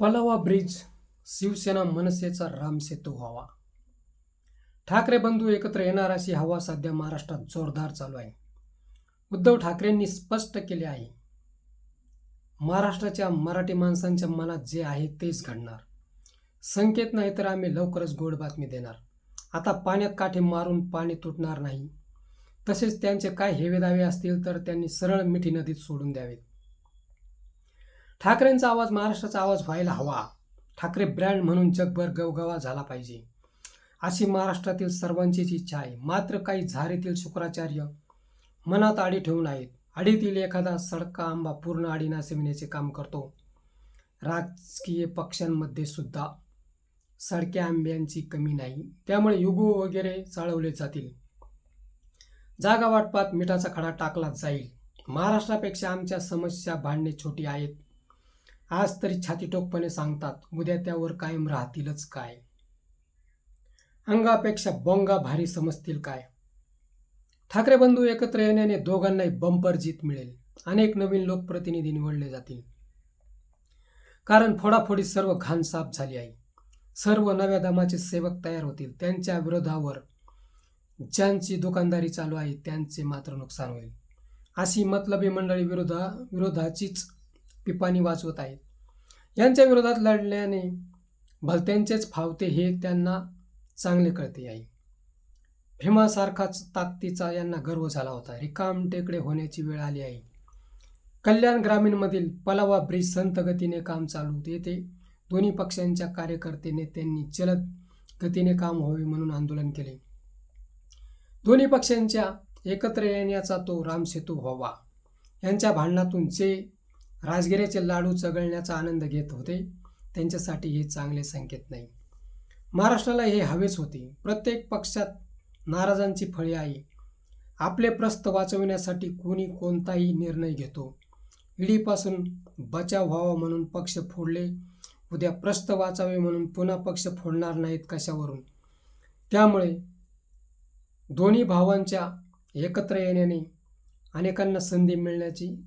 Pallava bridge Shiv Sena मनसेचा रामसेतू व्हावा. ठाकरे बंधू एकत्र येणार अशी हवा सध्या महाराष्ट्रात जोरदार चालू आहे. उद्धव ठाकरेंनी स्पष्ट केले आहे. महाराष्ट्राच्या मराठी माणसांच्या मनात जे आहे तेच घडणार. संकेत नाही तर आम्ही लवकरच गोड बातमी देणार. आता पाण्यात काठी मारून पाणी तुटणार नाही. तसेच त्यांचे काय हेवेदावे असतील तर त्यांनी सरळ मिठी नदीत सोडून द्यावेत. ठाकरेंचा आवाज महाराष्ट्राचा आवाज व्हायला हवा. ठाकरे ब्रँड म्हणून जगभर गवगवा झाला पाहिजे. अशी महाराष्ट्रातील सर्वांचीच इच्छा आहे. मात्र काही झारीतील शुक्राचार्य मनात आडी ठेवून आहेत. आडीतील एखादा सडका आंबा पूर्ण आडी नासविण्याचे काम करतो. राजकीय पक्षांमध्ये सुद्धा सडक्या आंब्यांची कमी नाही. त्यामुळे युगो वगैरे चळवले जातील. जागा वाटपात मिठाचा खडा टाकला जाईल. महाराष्ट्रापेक्षा आमच्या समस्या भांडणे छोटी आहेत. आज तरी छातीटोकपणे सांगतात उद्या त्यावर कायम राहतीलच काय? अंगापेक्षा बोंगा भारी समजतील काय? ठाकरे बंधू एकत्र येण्याने दोघांनाही बंपर जीत मिळेल. अनेक नवीन लोकप्रतिनिधी निवडले जातील. कारण फोडाफोडी सर्व घाण साफ झाली आहे. सर्व नव्या दमाचे सेवक तयार होतील. त्यांच्या विरोधावर ज्यांची दुकानदारी चालू आहे त्यांचे मात्र नुकसान होईल. अशी मतलबी मंडळी विरोधा विरोधाचीच पिपाणी वाचवत आहेत. यांच्या विरोधात लढल्याने भलत्यांचेच फावते हे त्यांना चांगले कळते आहे भीमासारखाच ताकदीचा यांना गर्व झाला होता. रिकाम टेकडे होण्याची वेळ आली आहे. कल्याण ग्रामीणमधील पलावा ब्रिज संत गतीने काम चालू येते दोन्ही पक्षांच्या कार्यकर्ते नेत्यांनी जलद गतीने काम व्हावे म्हणून आंदोलन केले. दोन्ही पक्षांच्या एकत्र येण्याचा तो रामसेतू व्हावा. यांच्या भांडणातून जे राजगिऱ्याचे लाडू चगळण्याचा आनंद घेत होते. त्यांच्यासाठी हे चांगले संकेत नाही. महाराष्ट्राला हे हवेच होते. प्रत्येक पक्षात नाराजांची फळी आहे. आपले प्रस्त वाचविण्यासाठी कोणी कोणताही निर्णय घेतो. ईडीपासून बचाव व्हावा म्हणून पक्ष फोडले. उद्या प्रस्त वाचावे म्हणून पुन्हा पक्ष फोडणार नाहीत कशावरून? त्यामुळे दोन्ही भावांच्या एकत्र येण्याने अनेकांना संधी मिळण्याची